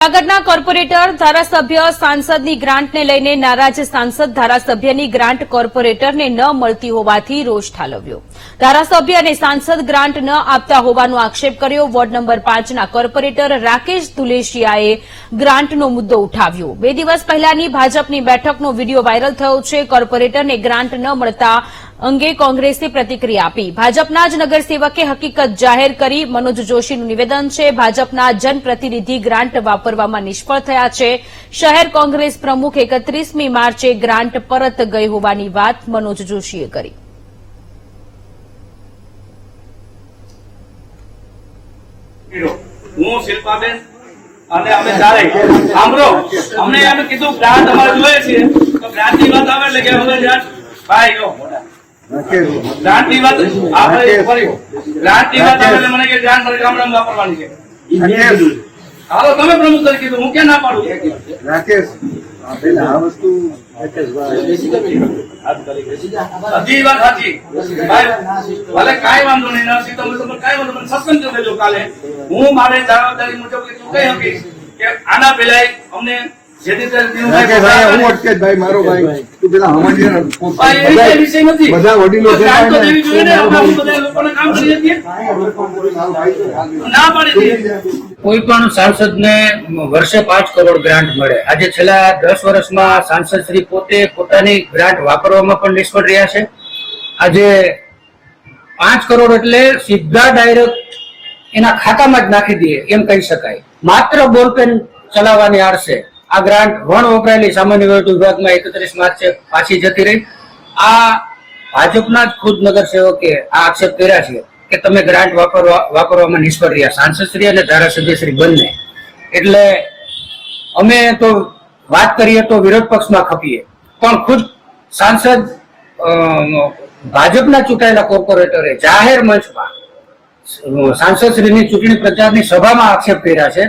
જૂનાગઢના કોર્પોરેટર ધારાસભ્ય સાંસદની ગ્રાન્ટને લઈને નારાજ સાંસદ ધારાસભ્યની ગ્રાન્ટ કોર્પોરેટરને ન મળતી હોવાથી રોષ ઠાલવ્યો. ધારાસભ્ય અને સાંસદ ગ્રાન્ટ ન આપતા હોવાનો આક્ષેપ કર્યો. વોર્ડ નંબર પાંચના કોર્પોરેટર રાકેશ તુલેશિયાએ ગ્રાન્ટનો મુદ્દો ઉઠાવ્યો. બે દિવસ પહેલાની ભાજપની બેઠકનો વીડિયો વાયરલ થયો છે. કોર્પોરેટરને ગ્રાન્ટ ન મળતા અંગે કોંગ્રેસે પ્રતિક્રિયા આપી. ભાજપના જ નગરસેવકે હકીકત જાહેર કરી. મનોજ જોશીનું નિવેદન છે, ભાજપના જનપ્રતિનિધિ ગ્રાન્ટ વાપરવામાં નિષ્ફળ થયા છે. શહેર કોંગ્રેસ પ્રમુખ એકત્રીસમી માર્ચે ગ્રાન્ટ પરત ગઈ હોવાની વાત મનોજ જોશીએ કરી. ભાઈ ગયો ની વાત આપણે ફરી. વાત આવે મને કે ગ્રાન્ટ મારે ગામડામાં વાપરવાની છે. હાલો તમે પ્રમુખ તરીકે હું ક્યાં ના પાડું? રાકેશ. આ વસ્તુ હજી વાત સાચી. ભલે કાંઈ વાંધો નહીં નરસિંહ તમે તો કાંઈ વાંધો નહીં સસ્પેન્ડ કરી દેજો કાલે. હું મારે જવાબદારી મુજબ કહી શકીશ કે આના પહેલા અમને જે પણ જોઈએ ને, આપણે આમ બધા લોકોને કામ કરીએ છીએ. ના પાડી દઈએ. કોઈ પણ સાંસદને વર્ષે પાંચ કરોડ ગ્રાન્ટ મળે. આજે છેલ્લા દસ વર્ષમાં સાંસદ શ્રી પોતે પોતાની ગ્રાન્ટ વાપરવામાં પણ નિષ્ફળ રહ્યા છે. આજે પાંચ કરોડ એટલે સીધા ડાયરેક્ટ એના ખાતામાં જ નાખી દઈએ એમ કહી શકાય. માત્ર બોલપેન ચલાવવાની આડશે. આ ગ્રાન્ટ વણ વપરાયેલી સામાન્ય વહીવટ વિભાગમાં એકત્રીસ માર્ચે પાછી જતી રહી. આ ભાજપના જ ખુદ નગરસેવકે આ આક્ષેપ કર્યા છે કે તમે ગ્રાન્ટ વાપરવા વાપરવામાં નિષ્ફળ રહ્યા. સાંસદશ્રી અને ધારાસભ્યશ્રી બંને. એટલે અમે તો વાત કરીએ તો વિરોધ પક્ષમાં ખપીએ. પણ ખુદ સાંસદ ભાજપના ચૂંટાયેલા કોર્પોરેટરે જાહેર મંચમાં સાંસદશ્રીની ચૂંટણી પ્રચારની સભામાં આક્ષેપ કર્યા છે.